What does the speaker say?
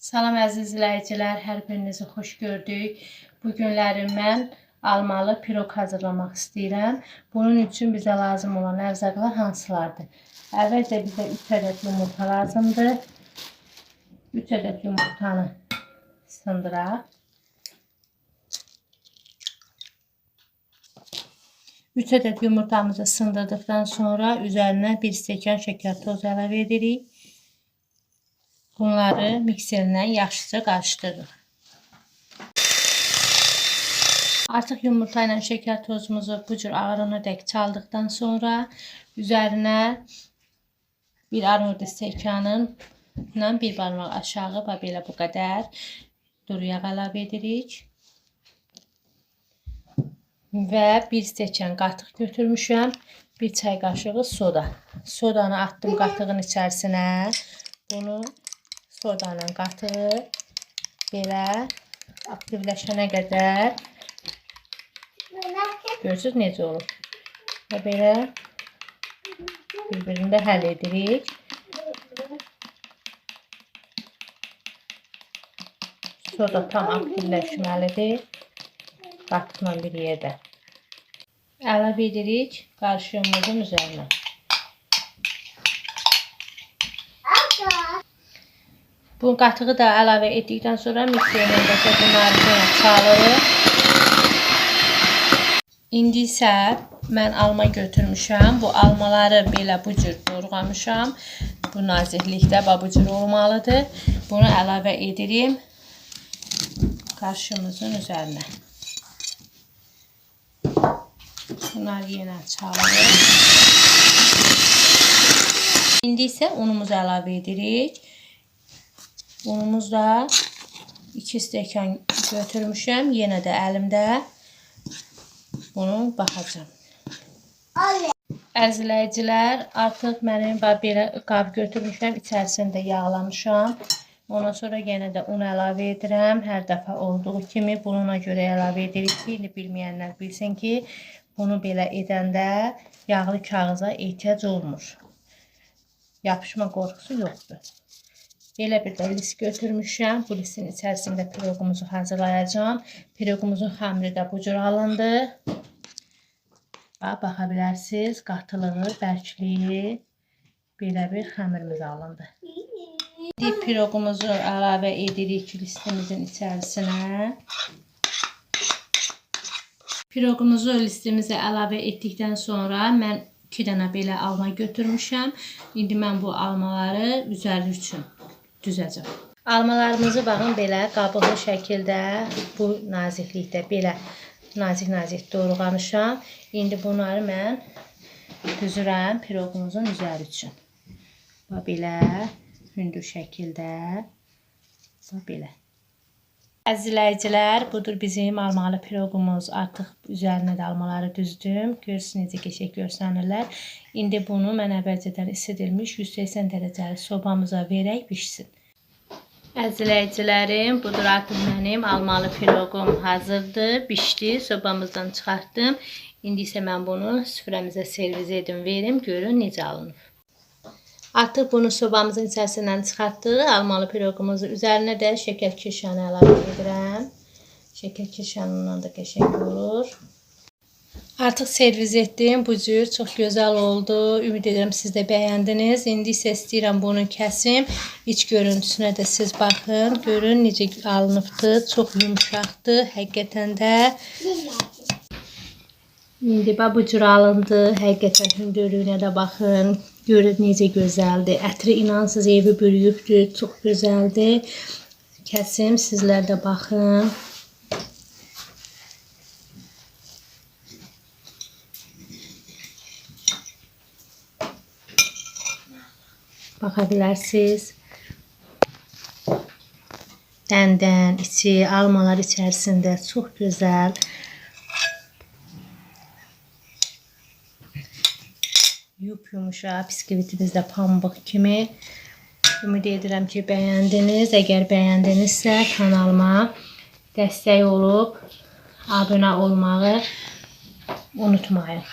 Salam əziz izləyicilər, hər birinizi xoş gördük. Bu günləri mən almalı pirog hazırlamaq istəyirəm. Bunun üçün bizə lazım olan ərzaqlar hansılardır? Əvvəlcə bizə 3 ədəd yumurta lazımdır. 3 ədəd yumurtanı sındıraq. 3 ədəd yumurtamızı sındırdıqdan sonra üzərinə 1 stəkan şəkər tozu əlavə edirik. Bunları mikserlə yaxşıca qarışdırırıq. Artıq yumurta ilə şəkər tozumuzu bu cür ağırına dək çaldıqdan sonra üzərinə bir armud stəkanınla bir barmaq aşağı və belə bu qədər duru yağ əlavə edirik. Və bir stəkan qatıq götürmüşəm. Bir çay qaşığı soda. Sodanı attım qatığın içərisinə. Bunu sodanın qatığı belə aktivləşənə qədər görürsüz necə olur. Və belə bir-birini də həll edirik. Soda tam aktivləşməlidir. Qatıqla bir yerdə. Əlavə edirik qarışığımızın üzərinə. Bu qatığı da əlavə etdikdən sonra mikserlə qəşəng bunları çalırıq. İndi isə mən alma götürmüşəm. Bu almaları belə bu cür doğramışam. Bu naziklikdə bu cür olmalıdır. Bunu əlavə edirim qarşımızın üzərinə. Bunları yenə çalırıq. İndi isə unumuzu əlavə edirik. Unumuz da 2 stəkan götürmüşəm. Yenə də əlimdə bunu baxacağam. Əziləyicilər, artıq mənim belə qab götürmüşəm. İçərisində yağlamışam. Ondan sonra yenə də un əlavə edirəm. Hər dəfə olduğu kimi bununla görə əlavə edirik ki, indi bilsin ki, bunu belə edəndə yağlı kağıza ehtiyac olmur. Yapışma qorxusu yoxdur. Belə bir də lis götürmüşəm. Bu lisin içərisində piroqumuzu hazırlayacağam. Piroqumuzun xəmiri də bu cür alındı. Bax, baxa bilərsiniz. Qatılığı, bərkliyi belə bir xəmirimiz alındı. İndi piroqumuzu əlavə edirik listimizin içərisinə. Piroqumuzu listimizə əlavə etdikdən sonra mən 2 dənə belə alma götürmüşəm. İndi mən bu almaları üzəri üçün düzəcəm. Almalarımızı baxın belə qabıqlı şəkildə bu naziklikdə belə nazik-nazik doğramışam. İndi bunları mən düzürəm piroqumuzun üzəri üçün. Belə hündür şəkildə. Belə. Əzizləyicilər, budur bizim almalı piroqumuz. Artıq üzərinə də almaları düzdüm. Görürsünüz necə qəşəng görsənirlər. İndi bunu mən əvvəlcədən isidilmiş 180 dərəcəli sobamıza verək bişsin. Əzizləyicilərim, budur artıq mənim almalı piroqum hazırdır. Bişdi, sobamızdan çıxartdım. İndi isə mən bunu süfrəmizə servis edim, verim, görün necə alınıb. Artıq bunu sobamızın içərisindən çıxartdıq. Almalı piroqumuzu üzərinə də şəkər kirşanı əlavə edirəm. Şəkər kirşanından da qəşəng olur. Artıq servis etdim. Bu cür çox gözəl oldu. Ümid edirəm siz də bəyəndiniz. İndi isə istəyirəm bunu kəsim. İç görüntüsünə də siz baxın. Görün necə alınıbdı. Çox yumşaqdır. Həqiqətən də İndi bax bu cür alındı. Həqiqətən hündürlüyünə də baxın. Görün necə gözəldir. Ətri inansız evi bürüyübdür. Çox gözəldir. Kəsim sizlər də baxın. Baxa bilərsiniz. Dəndən, içi, almalar içərisində çox gözəl. Yup-yumuşaq, biskvitimiz də pambıq kimi. Ümid edirəm ki, bəyəndiniz. Əgər bəyəndinizsə, kanalıma dəstək olub abunə olmağı unutmayın.